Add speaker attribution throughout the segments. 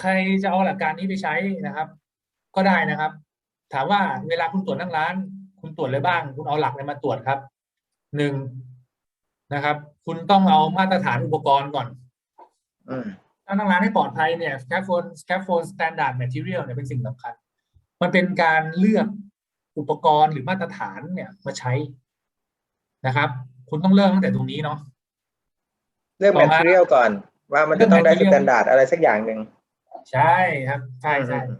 Speaker 1: ใครจะเอาหลักการนี้ไปใช้นะครับ ก็ได้นะครับ ถามว่าเวลาคุณตรวจนั่งร้าน คุณตรวจอะไรบ้าง คุณเอาหลักอะไรมาตรวจครับหนึ่งนะครับ คุณต้องเอามาตรฐานอุปกรณ์ก่อน
Speaker 2: อืม
Speaker 1: ถ้านั่งร้านให้ปลอดภัยเนี่ย scaffold scaffold standard material เนี่ยเป็นสิ่งสำคัญ มันเป็นการเลือกอุปกรณ์หรือมาตรฐานเนี่ยมาใช้นะครับ คุณต้องเริ่มตั้งแต่ตรงนี้เนาะ
Speaker 2: เรื่อง
Speaker 1: ต่อมา
Speaker 2: material ก่อน ว่ามันจะต้องได้
Speaker 1: เรื่อง
Speaker 2: ส
Speaker 1: material
Speaker 2: แตนดาร์ดอะไรสักอย่างหนึ่ง
Speaker 1: ใช่ครับใช่ใช่
Speaker 2: อืม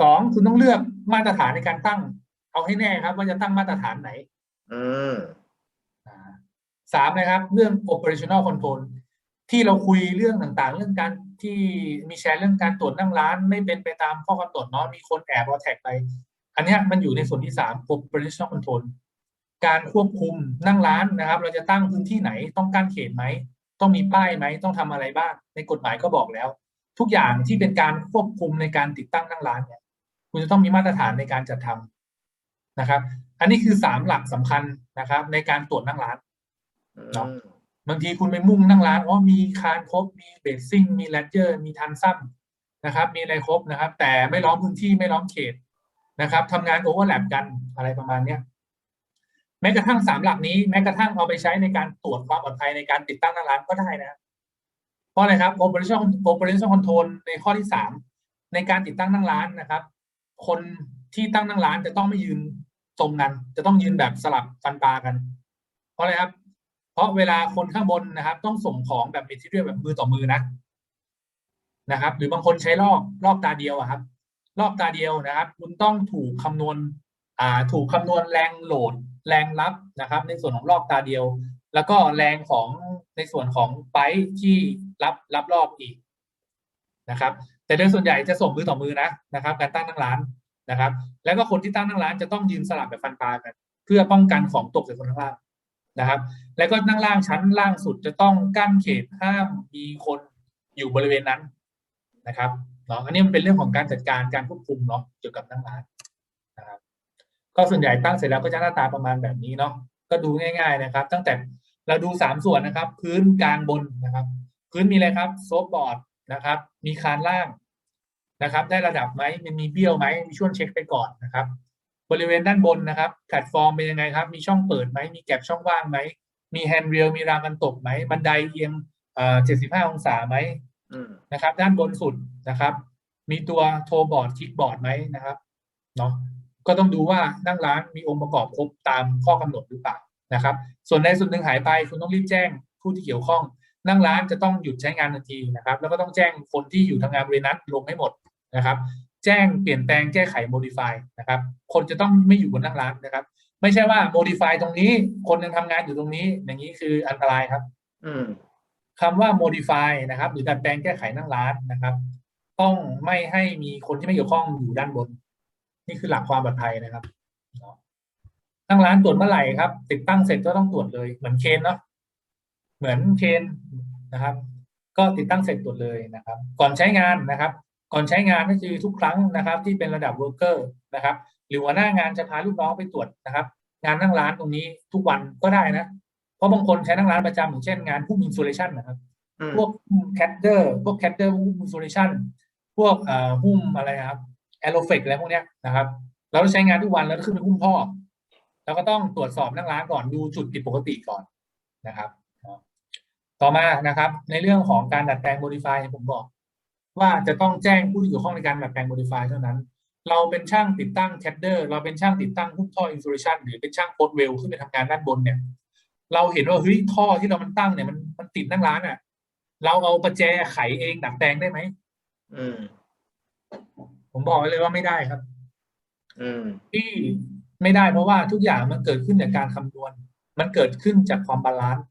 Speaker 1: สองคุณต้องเลือกมาตรฐานในการตั้ง เอาให้แน่ครับ ว่าจะตั้งมาตรฐานไหน
Speaker 2: อืม
Speaker 1: อ่าสามนะครับ เรื่อง operational control ที่เราคุยเรื่องต่างๆ เรื่องการที่มีแชร์เรื่องการตรวจนั่งร้าน ไม่เป็นไปตามข้อกำหนดเนาะมีคนแอบเอาแท็กไป อันเนี้ยมันอยู่ในส่วนที่สาม operational control การควบคุมนั่งร้านนะครับ เราจะตั้งพื้นที่ไหนต้องกั้นเขตไหม ต้องมีป้ายไหม ต้องทำอะไรบ้าง ในกฎหมายก็บอกแล้ว ทุกอย่างที่เป็นการควบคุมในการติดตั้งนั่งร้านเนี่ยคุณจะต้องมีมาตรฐานในการจัดทำนะครับ อันนี้คือสามหลักสำคัญนะครับ ในการตรวจนั่งร้านเนาะบางทีคุณไปมุ่งนั่งร้านอ๋อมีคานครบ มีเบสซิ่ง มีแรดเจอร์ มีทันซัมนะครับ มีอะไรครบนะครับ แต่ไม่ล้อมพื้นที่ไม่ล้อมเขตนะครับทำงานโอเวอร์แลปกันอะไรประมาณเนี้ยแม้กระทั่งสามหลักนี้ แม้กระทั่งเอาไปใช้ในการตรวจความปลอดภัยในการติดตั้งนั่งร้านก็ได้นะ เพราะอะไรครับ operation operation control ในข้อที่สามในการติดตั้งนั่งร้านนะครับ คนที่ตั้งนั่งร้านจะต้องไม่ยืนตรงกัน จะต้องยืนแบบสลับฟันปลากัน เพราะอะไรครับ เพราะเวลาคนข้างบนนะครับ ต้องส่งของแบบ material แบบมือต่อมือนะนะครับ หรือบางคนใช้ลอกลอกตาเดียวอะครับลอกตาเดียวนะครับ คุณต้องถูกคำนวณอ่าถูกคำนวณแรงโหลดแรงรับนะครับ ในส่วนของลอกตาเดียว แล้วก็แรงของในส่วนของไปที่ รับรับรอบอีกนะครับ แต่โดยส่วนใหญ่จะส่งมือต่อมือนะนะครับ การตั้งนั่งร้านนะครับ แล้วก็คนที่ตั้งนั่งร้านจะต้องยืนสลับแบบฟันปลากัน เพื่อป้องกันของตกใส่คนข้างล่างนะครับ แล้วก็นั่งล่างชั้นล่างสุดจะต้องกั้นเขตห้ามมีคนอยู่บริเวณนั้นนะครับเนาะอันนี้มันเป็นเรื่องของการจัดการการควบคุมเนาะเกี่ยวกับนั่งร้านนะครับ ก็ส่วนใหญ่ตั้งเสร็จแล้วก็จะหน้าตาประมาณแบบนี้เนาะก็ดูง่าย ๆนะครับ ตั้งแต่เราดูสามส่วนนะครับ พื้นกลางบนนะครับ พื้นมีอะไรครับโซฟบอร์ดนะครับ มีคานล่างนะครับ ได้ระดับไหมมันมีเบี้ยวไหมมีช่วงเช็คไปก่อนนะครับ บริเวณด้านบนนะครับแพลตฟอร์มเป็นยังไงครับ มีช่องเปิดไหมมีแก็บช่องว่างไหมมีแฮนด์เรลมีรางกันตกไหมบันไดเอียงเอ่อ75องศาไหม
Speaker 2: อืม
Speaker 1: นะครับ ด้านบนสุดนะครับ มีตัวโทรบอร์ดคลิกบอร์ดไหมนะครับเนาะก็ต้องดูว่านั่งร้านมีองค์ประกอบครบตามข้อกำหนดหรือเปล่านะครับ ส่วนใดส่วนหนึ่งหายไปคุณต้องรีบแจ้งผู้ที่เกี่ยวข้อง นั่งร้านจะต้องหยุดใช้งานทันทีนะครับ แล้วก็ต้องแจ้งคนที่อยู่ทำงานบริเวณนั้นลงให้หมดนะครับ แจ้งเปลี่ยนแปลงแก้ไข modify นะครับ คนจะต้องไม่อยู่บนนั่งร้านนะครับ ไม่ใช่ว่า modify ตรงนี้ คนยังทำงานอยู่ตรงนี้ อย่างนี้คืออันตรายครับ
Speaker 2: อืม
Speaker 1: คำว่า modify นะครับ หรือดัดแปลงแก้ไขนั่งร้านนะครับ ต้องไม่ให้มีคนที่ไม่เกี่ยวข้องอยู่ด้านบน นี่คือหลักความปลอดภัยนะครับเนาะนั่งร้านตรวจเมื่อไหร่ครับ ติดตั้งเสร็จก็ต้องตรวจเลยเหมือนเคนเนาะ เหมือนเคนนะครับ ก็ติดตั้งเสร็จตรวจเลยนะครับ ก่อนใช้งานนะครับ ก่อนใช้งานก็คือทุกครั้งนะครับ ที่เป็นระดับ worker นะครับหรือหัวหน้างานจะพาลูกน้องไปตรวจนะครับ งานนั่งร้านตรงนี้ทุกวันก็ได้นะ เพราะบางคนใช้นั่งร้านประจำอย่างเช่นงานหุ้มอินซูเลชันนะครับ
Speaker 2: อืม
Speaker 1: พวกแคดเดอร์พวกแคดเดอร์หุ้มอินซูเลชันพวกเอ่อหุ้มอะไรนะครับแอโรเฟกอะไรพวกเนี้ยนะครับ เราต้องใช้งานทุกวันแล้วขึ้นไปหุ้มท่อเราก็ต้องตรวจสอบนั่งร้านก่อนดูจุดผิดปกติก่อนนะครับ ต่อมานะครับ ในเรื่องของการดัดแปลง modify ผมบอก ว่าจะต้องแจ้งผู้ที่เกี่ยวข้องในการดัดแปลง modify เท่านั้น เราเป็นช่างติดตั้งแคดเดอร์เราเป็นช่างติดตั้งหุ้มท่ออินซูเลชันหรือเป็นช่างโพสเวลขึ้นไปทำงานด้านบนเนี่ย เราเห็นว่าเฮ้ยท่อที่เรามันตั้งเนี่ยมันมันติดนั่งร้านอะ เราเอาประแจไขเองดัดแปลงได้ไหม
Speaker 2: อืม
Speaker 1: ผมบอกไว้เลยว่าไม่ได้ครับ
Speaker 2: อืม
Speaker 1: ที่ไม่ได้เพราะว่าทุกอย่างมันเกิดขึ้นจากการคำนวณ มันเกิดขึ้นจากความบาลานซ์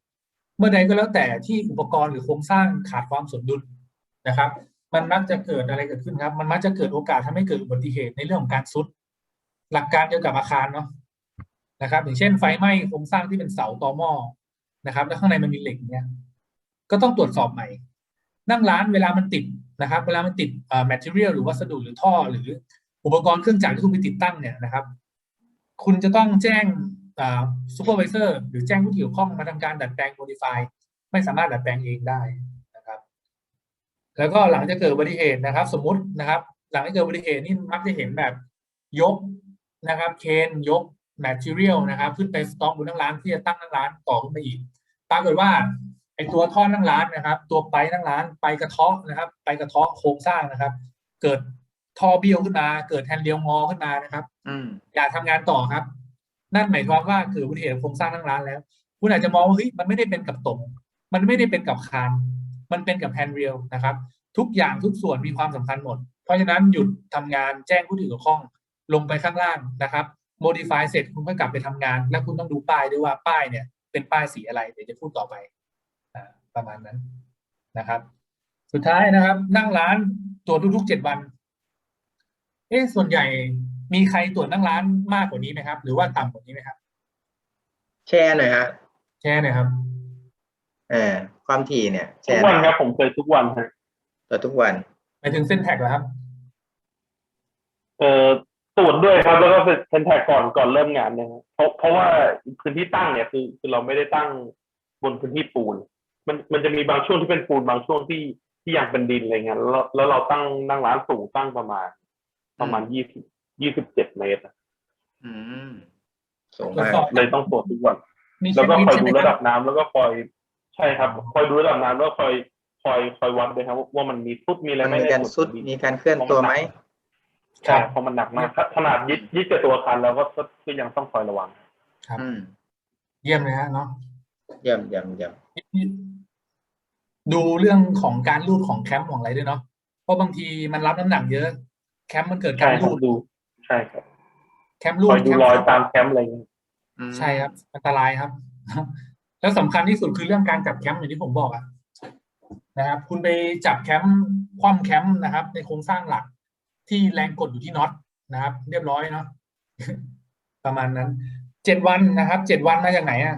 Speaker 1: เมื่อใดก็แล้วแต่ที่อุปกรณ์หรือโครงสร้างขาดความสมดุลนะครับ มันมักจะเกิดอะไรเกิดขึ้นครับ มันมักจะเกิดโอกาสทำให้เกิดอุบัติเหตุในเรื่องของการซุด หลักการเกี่ยวกับอาคารเนาะนะครับ อย่างเช่นไฟไหม้โครงสร้างที่เป็นเสาตอหม้อนะครับ แล้วข้างในมันมีเหล็กเนี่ยก็ต้องตรวจสอบใหม่ นั่งร้านเวลามันติดนะครับ เวลามันติดเอ่อ material หรือวัสดุหรือท่อ หรืออุปกรณ์เครื่องจักรที่คุณไปติดตั้งเนี่ยนะครับ คุณจะต้องแจ้ง อ่า supervisor หรือแจ้งผู้ที่เกี่ยวข้องมาทำการดัดแปลง modify ไม่สามารถดัดแปลงเองได้นะครับ แล้วก็หลังจากเกิดอุบัติเหตุนะครับ สมมุตินะครับ หลังจากเกิดอุบัติเหตุนี่มักจะเห็นแบบยกนะครับ เคนยก material นะครับ ขึ้นไปสต็อกบนนั่งร้านที่จะตั้งนั่งร้านต่อขึ้นไปอีกปรากฏว่าไอตัวท่อนั่งร้านนะครับ ตัวไปนั่งร้านไปกระเทาะนะครับ ไปกระเทาะโครงสร้างนะครับ เกิดท่อเบี้ยวขึ้นมา เกิดแฮนด์เรียวงอขึ้นมานะครับ
Speaker 2: อืม
Speaker 1: อยากทำงานต่อครับ นั่นหมายความว่าเกิดอุบัติเหตุโครงสร้างนั่งร้านแล้ว คุณอาจจะมองว่าเฮ้ยมันไม่ได้เป็นกับตรงมันไม่ได้เป็นกับคานมันเป็นกับแฮนด์เรลนะครับ ทุกอย่างทุกส่วนมีความสำคัญหมด เพราะฉะนั้นหยุดทำงานแจ้งผู้ที่เกี่ยวข้องลงไปข้างล่างนะครับ modify เสร็จคุณก็กลับไปทำงาน แล้วคุณต้องดูป้ายด้วยว่าป้ายเนี่ย เป็นป้ายสีอะไรเดี๋ยวจะพูดต่อไปอประมาณนั้นนะครับ สุดท้ายนะครับ นั่งร้านตรวจทุกๆเจ็ดวัน เอ๊ะส่วนใหญ่ มีใครตรวจนั่งร้านมากกว่านี้ไหมครับ หรือว่าต่ำกว่านี้ไหมครับ
Speaker 2: แชร์หน่อยฮะ
Speaker 1: แชร์หน่อยครับ
Speaker 2: เออความถี่เนี่ยแช
Speaker 3: ทุก
Speaker 2: ร์ห
Speaker 3: วั
Speaker 2: น่
Speaker 3: น
Speaker 2: อย
Speaker 3: ครับผมเคยทุกวันฮะ
Speaker 2: ต่อทุกวัน
Speaker 1: ไปถึงเส้นแท็กเหรอครับ
Speaker 3: เอ่อตรวจด้วยครับ แล้วก็เป็นแท็กก่อนก่อนเริ่มงานนะครับเพราะเพราะว่าพื้นที่ตั้งเนี่ยคือคือเราไม่ได้ตั้งบนพื้นที่ปูน มันมันจะมีบางช่วงที่เป็นปูนบางช่วงที่ที่ยังเป็นดินอะไรเงี้ยแล้วแล้วเราตั้งนั่งร้านสูงตั้งประมาณ ประมาณยี่สิบ ยี่สิบเจ็ดเมตรอะ
Speaker 2: อืมสูง
Speaker 1: ตรวจ
Speaker 2: มาก
Speaker 1: สอบ
Speaker 3: เลยต้องตรวจทุกวัน
Speaker 1: มี
Speaker 3: แล้วก็
Speaker 1: เช็
Speaker 3: คอย
Speaker 1: ลิสต์
Speaker 3: ดู
Speaker 1: ใช่ไหม
Speaker 3: ระ
Speaker 1: ค
Speaker 3: ดั
Speaker 1: รับ
Speaker 3: บน้ำแล้วก็คอยใช่ครับ คอยดูระดับน้ำแล้วคอยคอยคอยวัดด้วยครับว่ามันมีทุดมีอะไร
Speaker 2: มัน
Speaker 3: ไหม
Speaker 2: มีการ
Speaker 3: ใน
Speaker 2: สุด
Speaker 3: นี้
Speaker 2: มีการเคลื่อนตัวไหม
Speaker 3: ใช่เพราะมันหนักมากครับขนาดยึดยึดกับตัวอาคารเราก็ก็ก็ยังต้องคอยระวัง
Speaker 1: ครับ
Speaker 2: อืม
Speaker 1: เยี่ยมเลยฮะเนาะ
Speaker 2: เยี่ยมเยี่ยมเยี่ยม
Speaker 1: ดูเรื่องของการรูดของแคมป์ของอะไรด้วยเนาะเพราะบางทีมันรับน้ำหนักเยอะ แคมป์มันเกิดกา
Speaker 3: ใช่
Speaker 1: ร
Speaker 3: ครั
Speaker 1: รู
Speaker 3: บ
Speaker 1: ด
Speaker 3: ดู ใช่ครับ
Speaker 1: แคมป์รู
Speaker 3: ค
Speaker 1: ด
Speaker 3: อยดู
Speaker 1: แคมป์
Speaker 3: รอย
Speaker 1: ซับ
Speaker 3: ตามแคมป์อะไรเงี้ย
Speaker 2: อืม
Speaker 1: ใช่ครับ อันตรายครับ แล้วสำคัญที่สุดคือเรื่องการจับแคมป์อย่างที่ผมบอกอะนะครับ คุณไปจับแคมป์คว่ำแคมป์นะครับ ในโครงสร้างหลักที่แรงกดอยู่ที่น็อตนะครับ เรียบร้อยเนาะประมาณนั้นเจ็ดวันนะครับเจ็ดวันมาจากไหนอะ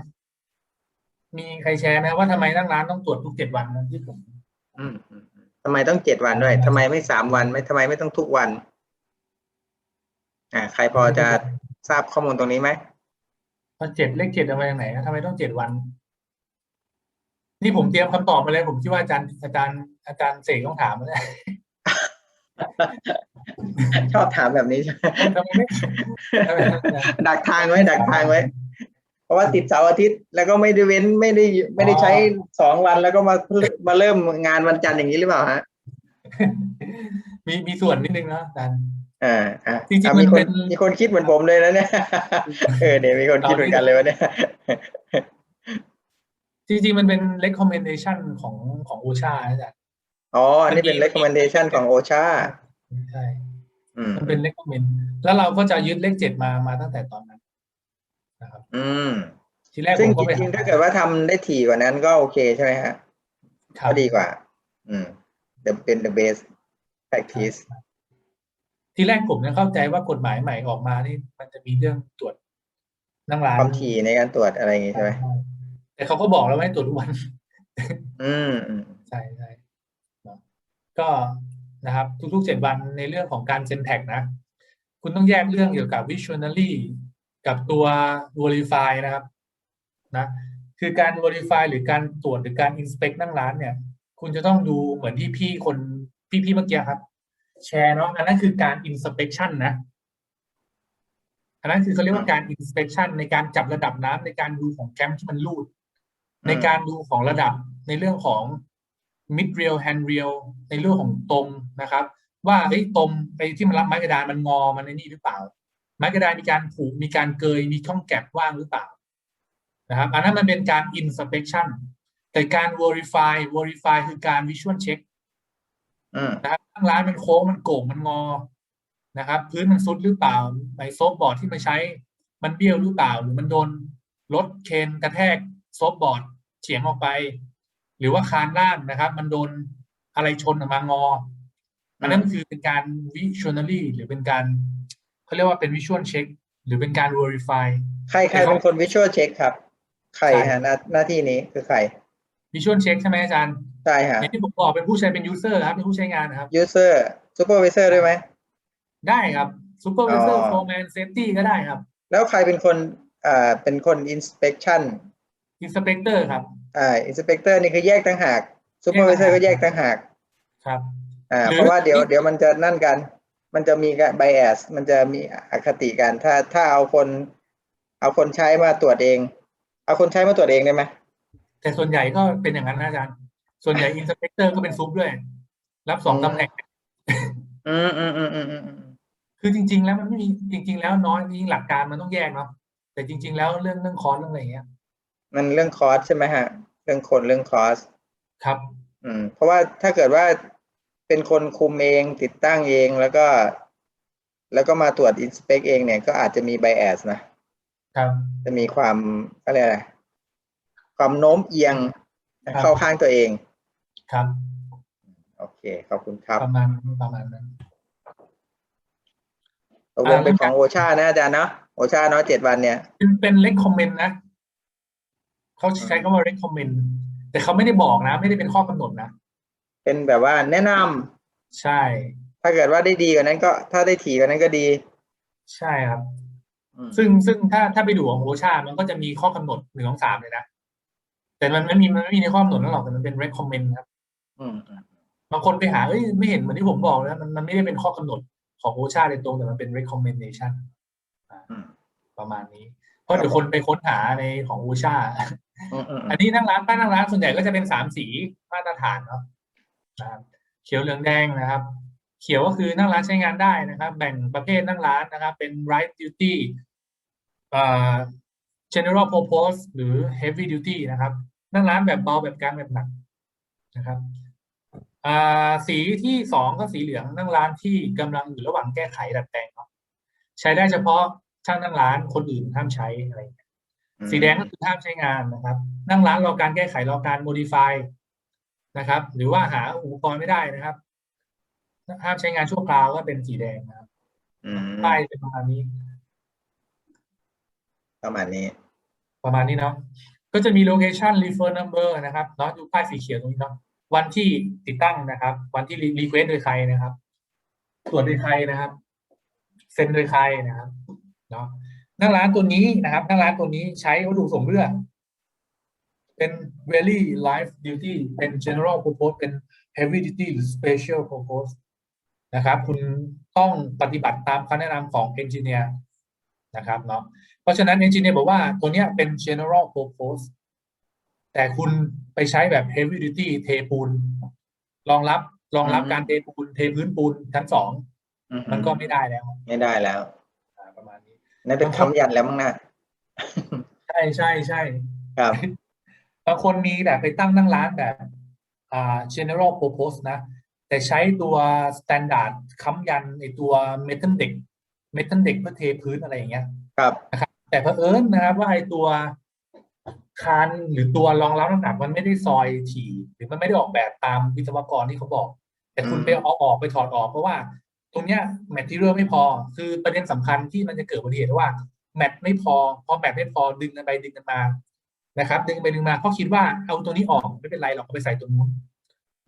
Speaker 1: มีใครแชร์ไหมว่าทำไมนั่งร้านต้องตรวจทุกเจ็ดวันนะที่ผม
Speaker 2: อืมอืมอืมทำไมต้องเจ็ดวันด้วยทำไมไม่สามวันไม่ทำไมไม่ต้องทุกวัน อ่าใครพอจะทราบข้อมูลตรงนี้ไหม
Speaker 1: พอเจ็ดเลขเจ็ดเอามาจากไหนอะทำไมต้องเจ็ดวัน นี่ผมเตรียมคำตอบมาเลย ผมคิดว่าอาจารย์อาจารย์อาจารย์เสกต้องถามมาแล้ว
Speaker 2: ชอบถามแบบนี้ใช่ไหม
Speaker 1: ทำไมไม่
Speaker 2: ดักทางไว้ดักทางไว้ เพราะว่าติดเสาร์อาทิตย์แล้วก็ไม่ได้เว้นไม่ได้ไม่ได้ใช้สองวันแล้วก็มามาเริ่มงานวันจันทร์อย่างนี้หรือเปล่าฮะ
Speaker 1: มีมีส่วนนิดนึงนะอาจารย์
Speaker 2: อ่าอ่า
Speaker 1: จริงๆ
Speaker 2: อะ
Speaker 1: มัน
Speaker 2: มีคน
Speaker 1: เป็น
Speaker 2: มีคนคิดเหมือนผมเลยนะเนี่ยเออเดี๋ยวมีคนคิดเหมือนกันเลยวะเนี่ย
Speaker 1: จริงๆมันเป็น recommendation ของของโอชาอาจารย์
Speaker 2: อ๋ออันนี้เป็น recommendation ของโอชา
Speaker 1: ใช่
Speaker 2: อืม
Speaker 1: มันเป็น recommend แล้วเราก็จะยึดเลขเจ็ดมามาตั้งแต่ตอนนั้นนะครับ
Speaker 2: อืม
Speaker 1: ทีแรกผ
Speaker 2: ซึ่ง
Speaker 1: ม
Speaker 2: จ
Speaker 1: ก็ไป
Speaker 2: ริงๆถ้าเกิดว่าทำได้ถี่กว่านั้นก็โอเคใช่ไหมฮะ
Speaker 1: ครั
Speaker 2: ก็
Speaker 1: บ
Speaker 2: ดีกว่า อืม the เป็น the best practice
Speaker 1: ทีแรกผมเนี่ยเข้าใจว่ากฎหมายใหม่ออกมานี่มันจะมีเรื่องตรวจนั่งร้าน
Speaker 2: ความถี่ในการตรวจอะไรอย่างงี้ใช่ไหม
Speaker 1: แต่เขาก็บอกแล้วว่าให้ตรวจทุกวัน
Speaker 2: อืมอืม
Speaker 1: ใช่ใช่เนอะก็นะครับ ทุกๆเจ็ดวันในเรื่องของการเซ็นแท็กนะ คุณต้องแยกเรื่องเกี่ยวกับ visionary กับตัว verify นะครับ นะ คือการ verify หรือการตรวจหรือการ inspect นั่งร้านเนี่ย คุณจะต้องดูเหมือนที่พี่คนพี่ๆเมื่อกี้ครับ แชร์เนาะอันนั้นคือการ inspection นะ อันนั้นคือเขาเรียกว่าการ inspection ในการจับระดับน้ำในการดูของแคมป์ที่มันรูด ในการดูของระดับในเรื่องของ mid rail hand rail ในเรื่องของตรงนะครับ ว่าเฮ้ยตรงไปที่มันรับไม้กระดานมันงอมันในนี่หรือเปล่า ไม้กระดานมีการผูกมีการเกยมีช่องแก็บว่างหรือเปล่านะครับ อันนั้นมันเป็นการ inspection แต่การ verify verify คือการ visual check
Speaker 2: อืม
Speaker 1: นะครับข้างร้านมันโค้งมันโก่งมันงอนะครับ พื้นมันซุดหรือเปล่าไอโซฟบอร์ดที่มาใช้ มันเบี้ยวหรือเปล่า หรือมันโดนรถเคนกระแทกโซฟบอร์ดเฉียงออกไป หรือว่าคานล่างนะครับ มันโดนอะไรชนออกมางออันนั้นคือเป็นการ visually หรือเป็นการเขาเรียกว่าเป็น visual check หรือเป็นการ verify
Speaker 2: ใครใครเป็นคน visual check ครับ ใคร
Speaker 1: ใช่
Speaker 2: ฮะหน้าหน้าที่นี้คือใคร
Speaker 1: visual check ใช่ไหมอาจารย์
Speaker 2: ใช่ฮะ
Speaker 1: อย่างที่ผมบอกเป็นผู้ใช้เป็น user ครับเป็นผู้ใช้งานนะครับ
Speaker 2: user supervisor ด้วยไหม
Speaker 1: ได้ครับ supervisor
Speaker 2: อ๋อ
Speaker 1: foreman safety ก็ได้ครับ
Speaker 2: แล้วใครเป็นคนอ่าเป็นคน inspection
Speaker 1: inspector ครับ
Speaker 2: อ่า inspector นี่คือแยกต่างหาก supervisor ก็แยกต่างหาก
Speaker 1: ครับ
Speaker 2: อ่า
Speaker 1: หรือ
Speaker 2: เพราะว่าเดี๋ยว
Speaker 1: ที่
Speaker 2: เดี๋ยวมันจะนั่นกัน มันจะมีไบแอสมันจะมีอคติกันถ้าถ้าเอาคน เอาคนใช้มาตรวจเอง เอาคนใช้มาตรวจเองได้ไหม
Speaker 1: แต่ส่วนใหญ่ก็เป็นอย่างนั้นนะอาจารย์ ส่วนใหญ่อินสเปกเตอร์ก็เป็นซุปด้วย รับสอง
Speaker 2: อืม
Speaker 1: ตำแหน่ง
Speaker 2: อืมอืมอืมอืมอืมอืม
Speaker 1: คือจริง ๆ แล้วมันไม่มีจริง ๆ แล้วน้อยจริงๆหลักการมันต้องแยกเนาะแต่จริง ๆ แล้วเรื่องเรื่องคอร์สเรื่องอะไรอย่างเงี้ย
Speaker 2: มันเรื่องคอสใช่ไหมฮะ เรื่องคนเรื่องคอส
Speaker 1: ครับ
Speaker 2: อืม เพราะว่าถ้าเกิดว่าเป็นคนคุมเองติดตั้งเองแล้วก็ แล้วก็มาตรวจอินสเปกเองเนี่ยก็อาจจะมีไบแอสนะ
Speaker 1: ครับ
Speaker 2: จะมีความอะไรยกอะไร ความโน้มเอียง
Speaker 1: ครับ
Speaker 2: เข้าข้างตัวเอง
Speaker 1: ครับ
Speaker 2: โอเค ขอบคุณครับ
Speaker 1: ประมาณประมาณนั้น
Speaker 2: ตกลงเป็นของโอชานะอาจารย์เนาะโอชาเนาะเจ็ดวันเนี่ย
Speaker 1: เป็นเป็น recommend นะเขาใช้คำว่า recommend แต่เขาไม่ได้บอกนะ ไม่ได้เป็นข้อกำหนดนะ
Speaker 2: เป็นแบบว่าแนะนำ
Speaker 1: ใช่
Speaker 2: ถ้าเกิดว่าได้ดีกว่านั้นก็ถ้าได้ถี่กว่านั้นก็ดี
Speaker 1: ใช่ครับ
Speaker 2: อืม
Speaker 1: ซึ่งซึ่งถ้าถ้าไปดูของโอชา มันก็จะมีข้อกำหนดหนึ่งสองสามเลยนะ แต่มันไม่มีมันไม่มีในข้อกำหนดนั่นหรอกแต่มันเป็น recommend ครับ
Speaker 2: อืมอืม
Speaker 1: บางคนไปหาเอ้ยไม่เห็นเหมือนที่ผมบอกแล้วมันมันไม่ได้เป็นข้อกำหนดของโอชาโดยตรงแต่มันเป็น recommendation อ่า
Speaker 2: อืม
Speaker 1: ประมาณนี้เพราะเดี๋ยวคนไปค้นหาในของโอชา
Speaker 2: อืมอืม
Speaker 1: อันนี้นั่งร้านป้ายนั่งร้านส่วนใหญ่ก็จะเป็นสามสีมาตรฐานเนาะนะครับเขียวเหลืองแดงนะครับ เขียวก็คือนั่งร้านใช้งานได้นะครับ แบ่งประเภทนั่งร้านนะครับ เป็น right duty อ่า general purpose หรือ heavy duty นะครับ นั่งร้านแบบเบาแบบกลางแบบหนักนะครับอ่าสีที่สองก็สีเหลืองนั่งร้านที่กำลังอยู่ระหว่างแก้ไขดัดแปลงเนาะใช้ได้เฉพาะช่างนั่งร้านคนอื่นห้ามใช้อะไรอย่างเงี้ยสีแดงก็คือห้ามใช้งานนะครับ นั่งร้านรอการแก้ไขรอการ modify นะครับ หรือว่าหาอุปกรณ์ไม่ได้นะครับห้ามใช้งานชั่วคราวก็เป็นสีแดงนะครับ
Speaker 2: อืม
Speaker 1: ป้ายเป็นประมาณนี้
Speaker 2: ประมาณนี้
Speaker 1: ประมาณนี้เนาะก็จะมี location refer number นะครับเนาะดูป้ายสีเขียวตรงนี้เนาะวันที่ติดตั้งนะครับ วันที่ request โดยใครนะครับ ตรวจโดยใครนะครับ เซ็นโดยใครนะครับเนาะนั่งร้านตัวนี้นะครับนั่งร้านตัวนี้ใช้วัตถุส่งเรือเป็น very life duty เป็น general purpose เป็น heavy duty หรือ special purpose นะครับ คุณต้องปฏิบัติตามคำแนะนำของ engineer นะครับเนาะเพราะฉะนั้น engineer บอกว่าตัวเนี้ยเป็น general purpose แต่คุณไปใช้แบบ heavy duty เทปูนรองรับรองรับ
Speaker 2: อืม
Speaker 1: การเทปูนเทพื้นปูนชั้นสอง
Speaker 2: อื
Speaker 1: มันก็ไม่ได้แล้ว
Speaker 2: ไม่ได้แล้ว
Speaker 1: อ่าประมาณนี้
Speaker 2: นั่นเป็นคำยันแล้วมั้งนะ
Speaker 1: ใช่ใช่ใช่
Speaker 2: ครับ
Speaker 1: บางคนมีแบบไปตั้งนั่งร้านแบบอ่า general purpose นะ แต่ใช้ตัว standard ค้ำยันในตัว metal deck metal deck เพื่อเทพื้นอะไรอย่างเงี้ย
Speaker 2: ครับ
Speaker 1: แต่เผอิญนะครับว่าไอ้ตัวคานหรือตัวรองรับน้ำหนักมันไม่ได้ซอยถี่หรือมันไม่ได้ออกแบบตามวิศวกรที่เขาบอก แต่คุณ
Speaker 2: อืม
Speaker 1: ไปเอาออกไปถอดออกเพราะว่า ตรงเนี้ยแมทที่เรื่องไม่พอ คือประเด็นสำคัญที่มันจะเกิดอุบัติเหตุว่าแมทไม่พอพอแมทไม่พอดึงกันไปดึงกันมานะครับ ดึงไปดึงมาเขาคิดว่าเอาตัวนี้ออกไม่เป็นไรหรอกเอาไปใส่ตรงนู้น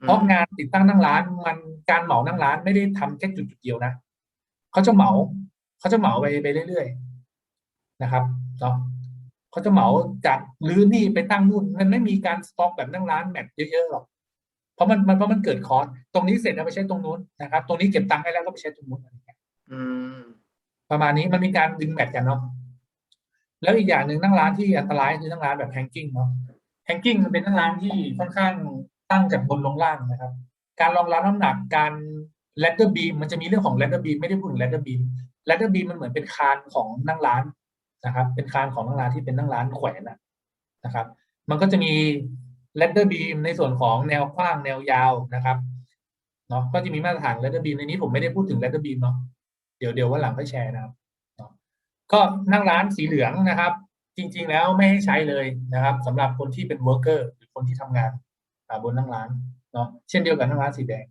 Speaker 1: เพราะงานติดตั้งนั่งร้านมันการเหมานั่งร้านไม่ได้ทำแค่จุดจุดๆเดียวนะเขาจะเหมา เขาจะเหมาไปไปเรื่อยๆนะครับเนาะเขาจะเหมาจากรื้อนี่ไปตั้งนู่นมันไม่มีการสต็อกแบบนั่งร้านแมทเยอะๆหรอกเพราะมันมันเพราะมันเกิดคอร์สตรงนี้เสร็จแล้วไปใช้ตรงนู้นนะครับ ตรงนี้เก็บตังค์ให้แล้วก็ไปใช้ตรงนู้นอะไรอย่างเงี้ย
Speaker 2: อืม
Speaker 1: ประมาณนี้มันมีการดึงแมทกันเนาะแล้วอีกอย่างหนึ่งนั่งร้านที่อันตรายคือนั่งร้านแบบแฮงกิ้งเนาะแฮงกิ้งมันเป็นนั่งร้านที่ค่อนข้างตั้งจากบนลงล่างนะครับ การรองรับน้ำหนักการแ a ดเดอร์บีมมันจะมีเรื่องของแ a ดเดอร์บีมไม่ได้พูดถึงแ a ดเดอร์บีม แ a ดเดอร์บีมมันเหมือนเป็นคานของนั่งร้านนะครับ เป็นคานของนั่งร้านที่เป็นนั่งร้านแขวนนะครับ มันก็จะมีแ a ดเดอร์บีมในส่วนของแนวกว้างแนวยาวนะครับเนาะก็จะมีมาตรฐานแ a ดเดอร์บีมในนี้ผมไม่ได้พูดถึงแ a ดเดอร์บีมเนาะเดี๋ยวเดี๋ยววันหลังค่อยแชร์นะครับก็นั่งร้านสีเหลืองนะครับ จริง ๆแล้วไม่ให้ใช้เลยนะครับสำหรับคนที่เป็นเวิร์กเกอร์หรือคนที่ทำงานบนนั่งร้านเนาะเช่นเดียวกับนั่งร้านสีแดง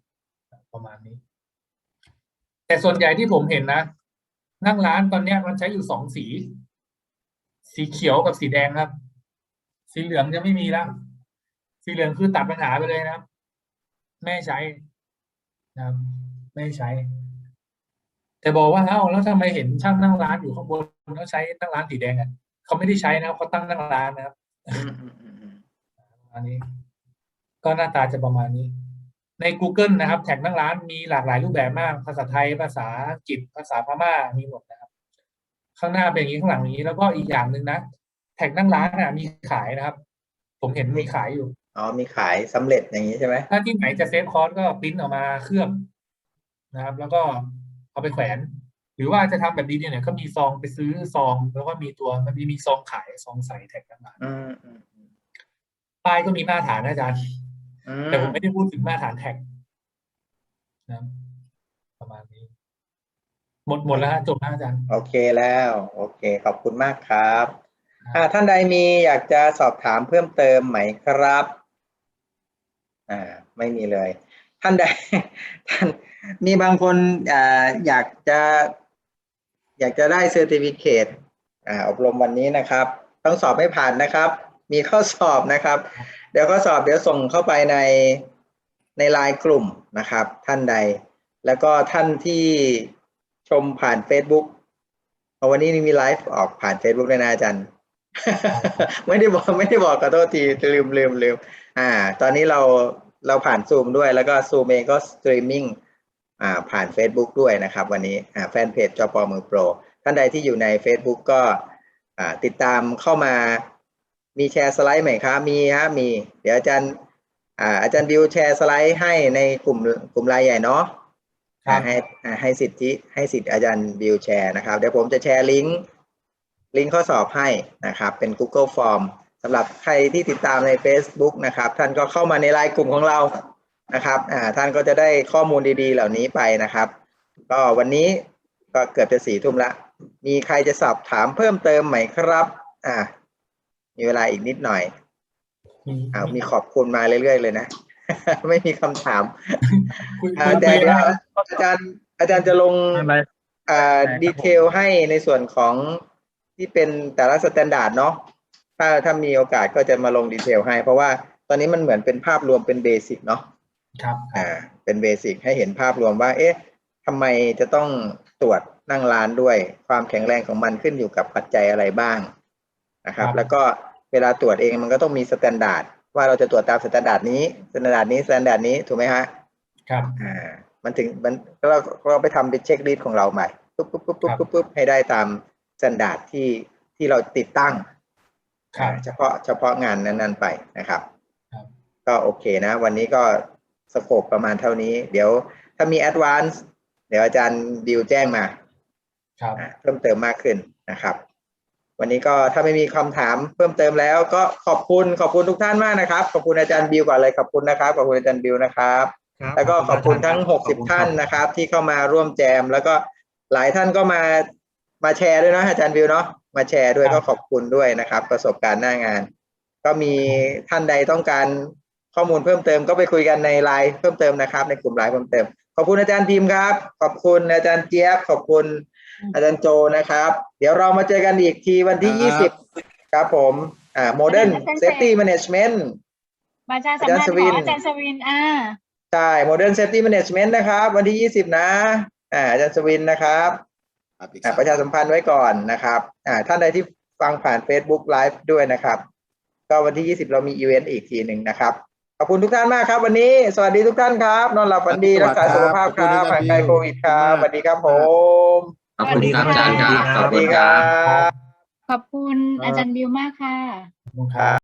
Speaker 1: ประมาณนี้ แต่ส่วนใหญ่ที่ผมเห็นนะ นั่งร้านตอนเนี้ยมันใช้อยู่สองสี สีเขียวกับสีแดงครับ สีเหลืองจะไม่มีแล้ว สีเหลืองคือตัดปัญหาไปเลยนะครับ ไม่ให้ใช้นะครับไม่ให้ใช้ แต่บอกว่าเอ้าแล้วทำไมเห็นช่างนั่งร้านอยู่ข้างบนแล้วใช้นั่งร้านสีแดงอะเขาไม่ได้ใช้นะครับเขาตั้งนั่งร้านนะครับ
Speaker 2: อืมอืมอืมอืม
Speaker 1: ประมาณนี้ ก็หน้าตาจะประมาณนี้ ใน Google นะครับ แท็กนั่งร้านมีหลากหลายรูปแบบมาก ภาษาไทย ภาษาอังกฤษ ภาษาพม่า มีหมดนะครับ ข้างหน้าเป็นอย่างนี้ ข้างหลังอย่างนี้ แล้วก็อีกอย่างหนึ่งนะ แท็กนั่งร้านน่ะมีขายนะครับ ผมเห็นมีขายอยู่
Speaker 2: อ๋อ มีขายสำเร็จอย่างนี้ใช่ไหม
Speaker 1: ถ้าที่ไหนจะเซฟคอร์สก็ปริ้นออกมาเครื่องนะครับ แล้วก็เอาไปแขวน หรือว่าจะทำแบบดีเนี่ยก็มีซองไปซื้อซอง แล้วก็มีตัวมันมีซองขายซองใส่แท็กนั่งร้าน
Speaker 2: อืมอืม
Speaker 1: ป้ายก็มีมาตรฐานนะอาจารย์
Speaker 2: อื
Speaker 1: แต่ผมไม่ได้พูดถึงมาตรฐานแท็กนะครับประมาณนี้ หมดหมดแล้วฮะจบแล้วอาจารย์
Speaker 2: โอเคแล้ว โอเค ขอบคุณมากครับอ่าท่านใดมีอยากจะสอบถามเพิ่มเติมไหมครับ อ่า ไม่มีเลย ท่านใดท่านมีบางคนอ่าอยากจะ อยากจะได้เซอร์ติฟิเคตอ่าอบรมวันนี้นะครับ ต้องสอบไม่ผ่านนะครับ มีข้อสอบนะครับ เดี๋ยวข้อสอบเดี๋ยวส่งเข้าไปในในไลน์กลุ่มนะครับ ท่านใด แล้วก็ท่านที่ชมผ่าน Facebook เพราะวันนี้มีไลฟ์ออกผ่าน Facebook ด้วยนะอาจารย์ ไม่ได้บอกไม่ได้บอกขอโทษทีลืมลืมลืมอ่า ตอนนี้เราเราผ่านซูมด้วย แล้วก็ซูมเองก็สตรีมมิ่งอ่าผ่าน Facebook ด้วยนะครับ วันนี้อ่าแฟนเพจจอปอมือโปร ท่านใดที่อยู่ใน Facebook ก็อ่าติดตามเข้ามา มีแชร์สไลด์ไหมครับมีฮะมี เดี๋ยวอาจารย์อ่าอาจารย์บิวแชร์สไลด์ให้ในกลุ่มกลุ่มไลน์ใหญ่เนาะ
Speaker 1: ครับ
Speaker 2: อ่าให้อ่าให้สิทธิให้สิทธิอาจารย์บิวแชร์นะครับ เดี๋ยวผมจะแชร์ลิงก์ลิงก์ข้อสอบให้นะครับ เป็น Google Form สำหรับใครที่ติดตามใน Facebook นะครับ ท่านก็เข้ามาในไลน์กลุ่มของเรานะครับอ่าท่านก็จะได้ข้อมูลดีๆ เหล่านี้ไปนะครับ ก็วันนี้ก็เกือบจะสี่ทุ่มละ มีใครจะสอบถามเพิ่มเติมไหมครับ อ่า มีเวลาอีกนิดหน่อย
Speaker 1: มี
Speaker 2: อ้าวมีขอบคุณมาเรื่อยๆเลยนะ ไม่มีคำถาม
Speaker 1: คุย
Speaker 2: อ่า
Speaker 1: คุย
Speaker 2: แต่
Speaker 1: คุย
Speaker 2: เดี๋ยว
Speaker 1: นะ
Speaker 2: อาจารย์ อาจารย์จะลง
Speaker 4: อะไร
Speaker 2: อ่า
Speaker 4: ได้ครับ
Speaker 2: ดีเทลให้ในส่วนของที่เป็นแต่ละสแตนดาร์ดเนาะถ้าถ้ามีโอกาสก็จะมาลงดีเทลให้ เพราะว่าตอนนี้มันเหมือนเป็นภาพรวมเป็นเบสิกเนาะ
Speaker 1: ครับ
Speaker 2: อ่าเป็นเบสิกให้เห็นภาพรวมว่า เอ๊ะทำไมจะต้องตรวจนั่งร้านด้วย ความแข็งแรงของมันขึ้นอยู่กับปัจจัยอะไรบ้างนะครับ แล้วก็ เวลาตรวจเองมันก็ต้องมีสแตนดาร์ดว่าเราจะตรวจตามสแตนดาร์ดนี้สแตนดาร์ดนี้สแตนดาร์ดนี้ถูกไหมฮะ
Speaker 1: ครับ
Speaker 2: อ่ามันถึงมันเราเราไปทำเป็นเช็คลิสต์ของเราใหม่ปุ๊บปุ๊บปุ๊บปุ๊บปุ๊บปุ๊บให้ได้ตามสแตนดาร์ดที่ที่เราติดตั้ง
Speaker 1: ครับ
Speaker 2: อ่าเฉพาะเฉพาะงานนั้น ๆ ไปนะครับ
Speaker 1: ครับ
Speaker 2: ก็โอเคนะ วันนี้ก็สโคปประมาณเท่านี้ เดี๋ยวถ้ามีแอดวานซ์เดี๋ยวอาจารย์ดิวแจ้งมา
Speaker 1: ครับ
Speaker 2: อ่าเพิ่มเติมมากขึ้นนะครับ วันนี้ก็ถ้าไม่มีคำถามเพิ่มเติมแล้ว ก็ขอบคุณขอบคุณทุกท่านมากนะครับ ขอบคุณอาจารย์บิวก่อนเลยขอบคุณนะครับขอบคุณอาจารย์บิวนะครับ
Speaker 4: ครับ
Speaker 2: แล้วก็ขอบคุณทั้ง
Speaker 4: ขอบคุณ
Speaker 2: 60 ท่านนะครับ ที่เข้ามาร่วมแจม แล้วก็หลายท่านก็มามาแชร์ด้วยเนาะอาจารย์วิวเนาะมาแชร์ด้วย
Speaker 1: ครั
Speaker 2: ก็
Speaker 1: บ
Speaker 2: ขอบคุณด้วยนะครับ ประสบการณ์หน้างาน ก็มีท่านใดต้องการข้อมูลเพิ่มเติมก็ไปคุยกันในไลน์เพิ่มเติมนะครับ ในกลุ่มไลน์เพิ่มเติม ขอบคุณอาจารย์พิมพ์ครับ ขอบคุณอาจารย์เจี๊ยบขอบคุณ อาจารย์โจนะครับ เดี๋ยวเรามาเจอกันอีกทีวันที่20ครับผมอ่า Modern Safety Management
Speaker 5: มาอาจารย์สัมภาษณ์
Speaker 2: อาจารย์ส
Speaker 5: ข
Speaker 2: วิ
Speaker 5: อนอาจารย์สวินอ่า
Speaker 2: ใช่ Modern Safety Management นะครับ วันที่20นะอ่าอาจารย์สวินนะครับ
Speaker 6: ครับอีก
Speaker 2: อ่า
Speaker 6: สาม
Speaker 2: ประชาสัมพันธ์ไว้ก่อนนะครับอ่าท่านใดที่ฟังผ่าน Facebook Live ด้วยนะครับ ก็วันที่ 20 เรามีอีเวนต์อีกทีหนึ่งนะครับ ขอบคุณทุกท่านมากครับ วันนี้ สวัสดีทุกท่านครับ นอนหลับฝันดี รักษาสุขภาพครับห่างไกลโควิดครับ สวัสดีครับผม
Speaker 6: ขอบคุณครับอาจารย์ครับ
Speaker 2: ส
Speaker 6: ขอบ
Speaker 2: วัส
Speaker 6: คุ
Speaker 2: ดี
Speaker 6: ณ
Speaker 2: ค
Speaker 6: ค
Speaker 2: รั
Speaker 6: รับ
Speaker 2: บ
Speaker 5: ขอบคุณอาจารย์บิวมากค่ะ
Speaker 1: ขอบคุณครับ